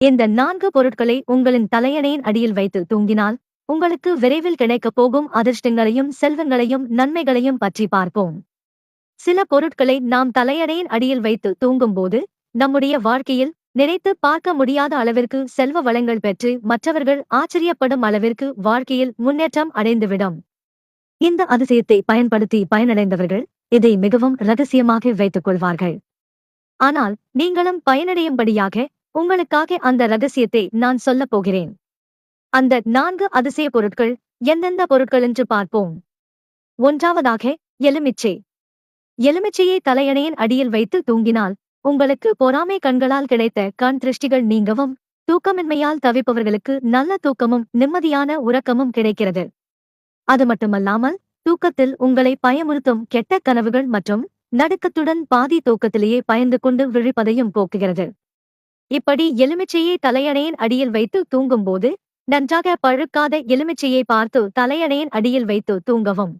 இந்த நான்கு பொருட்களை உங்களின் தலையணையின் அடியில் வைத்து தூங்கினால் உங்களுக்கு விரைவில் கிடைக்கப் போகும் அதிர்ஷ்டங்களையும் செல்வங்களையும் நன்மைகளையும் பற்றி பார்ப்போம். சில பொருட்களை நாம் தலையணையின் அடியில் வைத்து தூங்கும்போது நம்முடைய வாழ்க்கையில் நினைத்து பார்க்க முடியாத அளவிற்கு செல்வ வளங்கள் பெற்று மற்றவர்கள் ஆச்சரியப்படும் அளவிற்கு வாழ்க்கையில் முன்னேற்றம் அடைந்துவிடும். இந்த அதிசயத்தை பயன்படுத்தி பயனடைந்தவர்கள் இதை மிகவும் ரகசியமாக வைத்துக் கொள்வார்கள். ஆனால் நீங்களும் பயனடையும்படியாக உங்களுக்காக அந்த ரகசியத்தை நான் சொல்லப் போகிறேன். அந்த நான்கு அதிசய பொருட்கள் எந்தெந்த பொருட்கள் என்று பார்ப்போம். ஒன்றாவதாக எலுமிச்சை. எலுமிச்சையை தலையணையின் அடியில் வைத்து தூங்கினால் உங்களுக்கு பொறாமை கண்களால் கிடைத்த கண் திருஷ்டிகள் நீங்கவும் தூக்கமின்மையால் தவிப்பவர்களுக்கு நல்ல தூக்கமும் நிம்மதியான உறக்கமும் கிடைக்கிறது. அது மட்டுமல்லாமல் தூக்கத்தில் உங்களை பயமுறுத்தும் கெட்ட கனவுகள் மற்றும் நடுக்கத்துடன் பாதி தூக்கத்திலேயே பயந்து கொண்டு விழிப்பதையும் போக்குகிறது. இப்படி எலுமிச்சையை தலையணையின் அடியில் வைத்து தூங்கும்போது நன்றாக பழுக்காத எலுமிச்சையை பார்த்து தலையணையின் அடியில் வைத்து தூங்கவும்.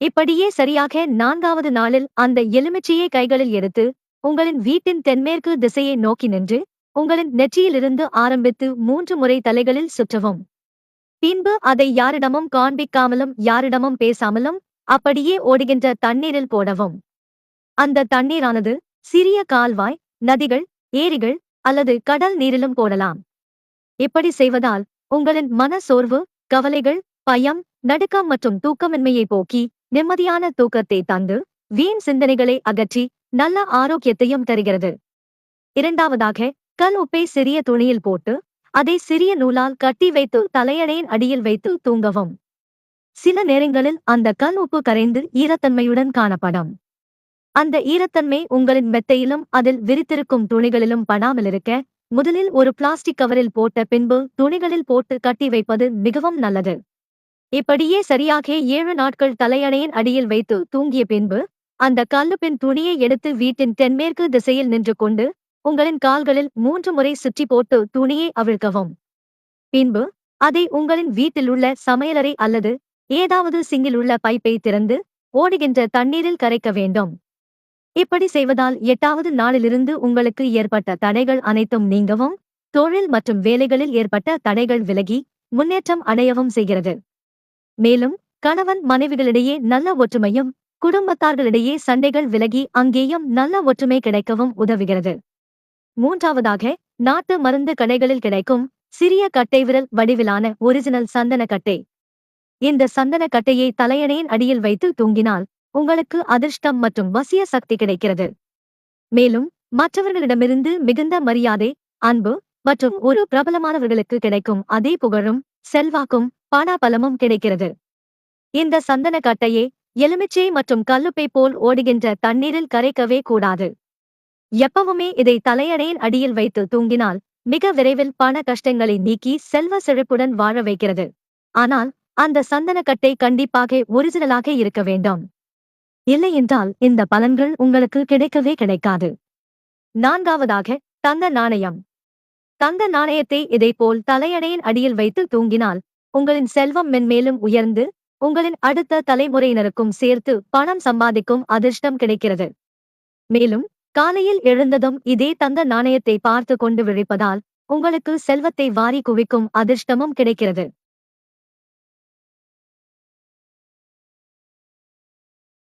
இப்படியே சரியாக நான்காவது நாளில் அந்த எலுமிச்சையை கைகளில் எடுத்து உங்களின் வீட்டின் தென்மேற்கு திசையை நோக்கி நின்று உங்களின் நெற்றியிலிருந்து ஆரம்பித்து மூன்று முறை தலைகளில் சுற்றவும். பின்பு அதை யாரிடமும் காண்பிக்காமலும் யாரிடமும் பேசாமலும் அப்படியே ஓடுகின்ற தண்ணீரில் போடவும். அந்த தண்ணீரானது சிறிய கால்வாய் நதிகள் ஏரிகள் அல்லது கடல் நீரிலும் போடலாம். இப்படி செய்வதால் உங்களின் மன சோர்வு கவலைகள் பயம் நடுக்கம் மற்றும் தூக்கமின்மையை போக்கி நிம்மதியான தூக்கத்தை தந்து வீண் சிந்தனைகளை அகற்றி நல்ல ஆரோக்கியத்தையும் தருகிறது. இரண்டாவதாக கல் உப்பை சிறிய துணியில் போட்டு அதை சிறிய நூலால் கட்டி வைத்து தலையணையின் அடியில் வைத்து தூங்கவும். சில நேரங்களில் அந்த கல் உப்பு கரைந்து ஈரத்தன்மையுடன் காணப்படும். அந்த ஈரத்தன்மை உங்களின் மெத்தையிலும் அதில் விரித்திருக்கும் துணிகளிலும் படாமலிருக்க முதலில் ஒரு பிளாஸ்டிக் கவரில் போட்ட பின்பு துணிகளில் போட்டு கட்டி வைப்பது மிகவும் நல்லது. இப்படியே சரியாக ஏழு நாட்கள் தலையணையின் அடியில் வைத்து தூங்கிய பின்பு அந்த கல்லுப்பின் துணியை எடுத்து வீட்டின் தென்மேற்கு திசையில் நின்று கொண்டு உங்களின் கால்களில் மூன்று முறை சுற்றி போட்டு துணியை அவிழ்க்கவும். பின்பு அதை உங்களின் வீட்டில் உள்ள சமையலறை அல்லது ஏதாவது சிங்கில் உள்ள பைப்பை திறந்து ஓடுகின்ற தண்ணீரில் கரைக்க வேண்டும். இப்படி செய்வதால் எட்டாவது நாளிலிருந்து உங்களுக்கு ஏற்பட்ட தடைகள் அனைத்தும் நீங்கவும் தொழில் மற்றும் வேலைகளில் ஏற்பட்ட தடைகள் விலகி முன்னேற்றம் அடையவும் செய்கிறது. மேலும் கணவன் மனைவிகளிடையே நல்ல ஒற்றுமையும் குடும்பத்தார்களிடையே சண்டைகள் விலகி அங்கேயும் நல்ல ஒற்றுமை கிடைக்கவும் உதவுகிறது. மூன்றாவதாக நாட்டு மருந்து கடைகளில் கிடைக்கும் சிறிய கட்டை விரல் வடிவிலான ஒரிஜினல் சந்தன கட்டை. இந்த சந்தன கட்டையை தலையணையின் அடியில் வைத்து தூங்கினால் உங்களுக்கு அதிர்ஷ்டம் மற்றும் வசிய சக்தி கிடைக்கிறது. மேலும் மற்றவர்களிடமிருந்து மிகுந்த மரியாதை அன்பு மற்றும் ஒரு பிரபலமானவர்களுக்கு கிடைக்கும் அதே புகழும் செல்வாக்கும் பணபலமும் கிடைக்கிறது. இந்த சந்தன கட்டையை எலுமிச்சை மற்றும் கல்லுப்பை போல் ஓடுகின்ற தண்ணீரில் கரைக்கவே கூடாது. எப்பவுமே இதை தலையணையின் அடியில் வைத்து தூங்கினால் மிக விரைவில் பண கஷ்டங்களை நீக்கி செல்வ செழிப்புடன் வாழ வைக்கிறது. ஆனால் அந்த சந்தனக்கட்டை கண்டிப்பாக ஒரிஜினலாக இருக்க வேண்டும். இல்லையென்றால் இந்த பலன்கள் உங்களுக்கு கிடைக்கவே கிடைக்காது. நான்காவதாக தந்த நாணயம். தந்த நாணயத்தை இதைப்போல் தலையணையின் அடியில் வைத்து தூங்கினால் உங்களின் செல்வம் மென்மேலும் உயர்ந்து உங்களின் அடுத்த தலைமுறையினருக்கும் சேர்த்து பணம் சம்பாதிக்கும் அதிர்ஷ்டம் கிடைக்கிறது. மேலும் காலையில் எழுந்ததும் இதே தந்த நாணயத்தை பார்த்து கொண்டு விழிப்பதால் உங்களுக்கு செல்வத்தை வாரி குவிக்கும் அதிர்ஷ்டமும் கிடைக்கிறது.